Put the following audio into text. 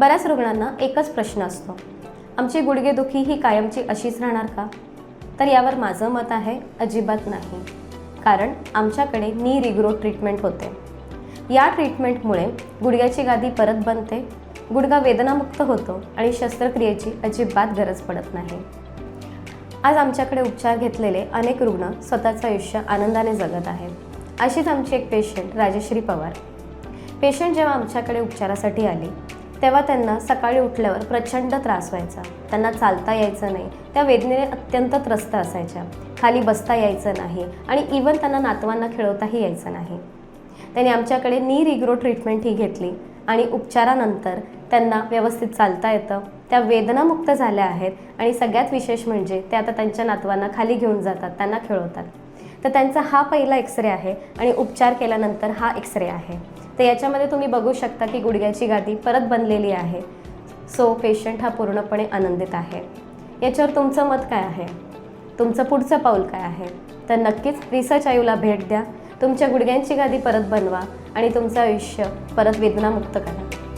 बऱ्याच रुग्णांना एकच प्रश्न असतो. आमची गुडघेदुखी ही कायमची अशीच राहणार का? तर यावर माझं मत आहे अजिबात नाही. कारण आमच्याकडे नी रिग्रो ट्रीटमेंट होते. या ट्रीटमेंटमुळे गुडघ्याची गादी परत बनते गुडघा वेदनामुक्त होतो आणि शस्त्रक्रियेची अजिबात गरज पडत नाही. आज आमच्याकडे उपचार घेतलेले अनेक रुग्ण स्वतःचं आयुष्य आनंदाने जगत आहेत. अशीच आमची एक पेशंट राजश्री पवार. पेशंट जेव्हा आमच्याकडे उपचारासाठी आली तेव्हा त्यांना सकाळी उठल्यावर प्रचंड त्रास व्हायचा. त्यांना चालता यायचं नाही. त्या वेदनेने अत्यंत त्रस्त असायच्या. खाली बसता यायचं नाही आणि इवन त्यांना नातवांना खेळवताही यायचं नाही. त्यांनी आमच्याकडे नी रिग्रो ट्रीटमेंट ही घेतली आणि उपचारानंतर त्यांना व्यवस्थित चालता येतं. त्या वेदनामुक्त झाल्या आहेत आणि सगळ्यात विशेष म्हणजे ते आता त्यांच्या नातवांना खाली घेऊन जातात. त्यांना खेळवतात. तर त्यांचा हा पहिला एक्सरे आहे आणि उपचार केल्यानंतर हा एक्सरे आहे. तर याच्यामध्ये तुम्ही बघू शकता की गुडघ्याची गादी परत बनलेली आहे. सो पेशंट हा पूर्णपणे आनंदित आहे. याच्यावर तुमचं मत काय आहे? तुमचं पुढचं पाऊल काय आहे? तर नक्कीच रिसर्च आयूला भेट द्या. तुमच्या गुडघ्यांची गादी परत बनवा आणि तुमचं आयुष्य परत वेदनामुक्त करा.